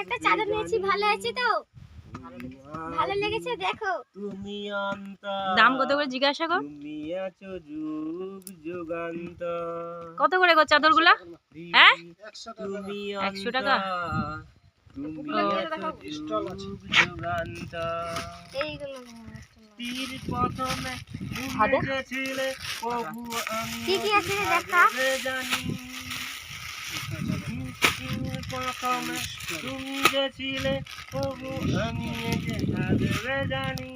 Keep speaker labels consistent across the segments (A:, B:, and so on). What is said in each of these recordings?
A: একটা চাদর নিয়েছি ভালো আছে তো? ভালো লেগেছে দেখো।
B: তুমি অন্ত
C: দাম কত করে জিজ্ঞাসা কর।
B: তুমি আছো যুগ যুগান্ত
C: কত করে গো চাদরগুলা? হ্যাঁ?
B: তুমি
C: একশো
B: অন্ত,
C: টাকা?
B: তুমি আছো যুগ যুগান্ত
A: এইগুলো
B: তীর প্রথমে তুমি যে প্রভু আমি
A: কি কি আছে দেখা?
B: জানি। তুমি যে ছিলে তবু আমি যে অজাবে জানি।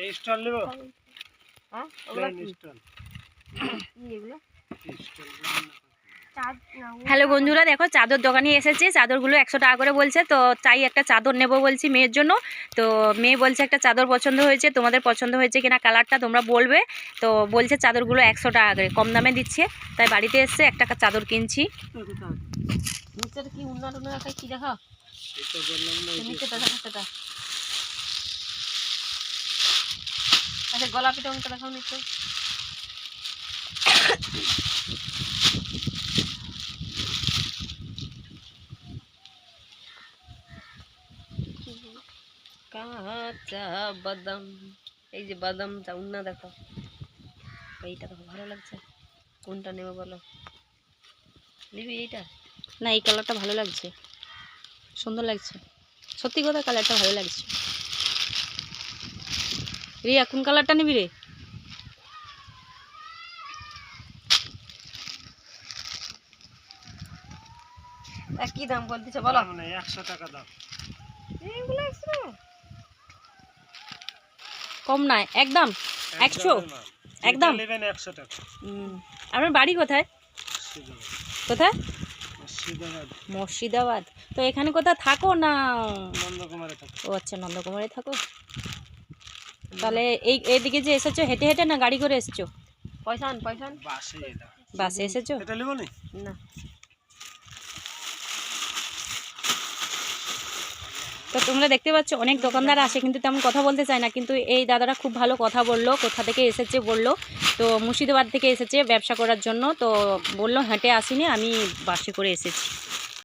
B: এই স্টল নেব?
C: হ্যাঁ
B: স্টল।
A: স্টল
C: হ্যালো বন্ধুরা দেখো চাদর দোকানে এসেছে চাদরগুলো একশো টাকা করে বলছে তো চাই একটা চাদর নেব বলছি মেয়ের জন্য। তো মেয়ে বলছে একটা চাদর পছন্দ হয়েছে তোমাদের পছন্দ হয়েছে কিনা কালারটা তোমরা বলবে। তো বলছে চাদরগুলো একশো টাকা করে কম দামে দিচ্ছে। তাই বাড়িতে এসছে একটা চাদর কিনছি। নিচের কি দেখা? আচ্ছা গোলাপি রঙটা দেখাও নিচে। কাঁচা বাদাম। এই যে বাদামটা উন্না দেখো। এইটা দেখো ভালো লাগছে। কোনটা নেবে বলো? নিবি এইটা? না এই কালারটা ভালো লাগছে। সুন্দর লাগছে। সত্যি কথা কালারটা ভালো লাগছে। রিয়া কোন কালারটা নিবি রে? কি দাম বল? দিছে বলো
B: একশো টাকা দাম।
C: এইগুলো একশো কম নাই। একদম একশো? একদম?
B: একশো টাকা।
C: আপনার বাড়ি কোথায়? কোথায়?
B: মুর্শিদাবাদ।
C: মুর্শিদাবাদ। তো এখানে কোথায় থাকো না? ও আচ্ছা নন্দকুমারে থাকো? তাহলে এই এদিকে যে এসেছ হেঁটে হেঁটে না গাড়ি করে এসেছ? পয়সা আন পয়সা
B: বাসে
C: এসেছ?
B: এটা নেব
C: না। তো তোমরা দেখতে পাচ্ছ, অনেক দোকানদার আসে, কিন্তু তেমন কথা বলতে চায় না। কিন্তু এই দাদারা খুব ভালো কথা বলল, কোথা থেকে এসেছে বলল। তো মুর্শিদাবাদ থেকে এসেছে ব্যবসা করার জন্য, তো বলল, হেঁটে আসিনি, আমি বাসে করে এসেছি।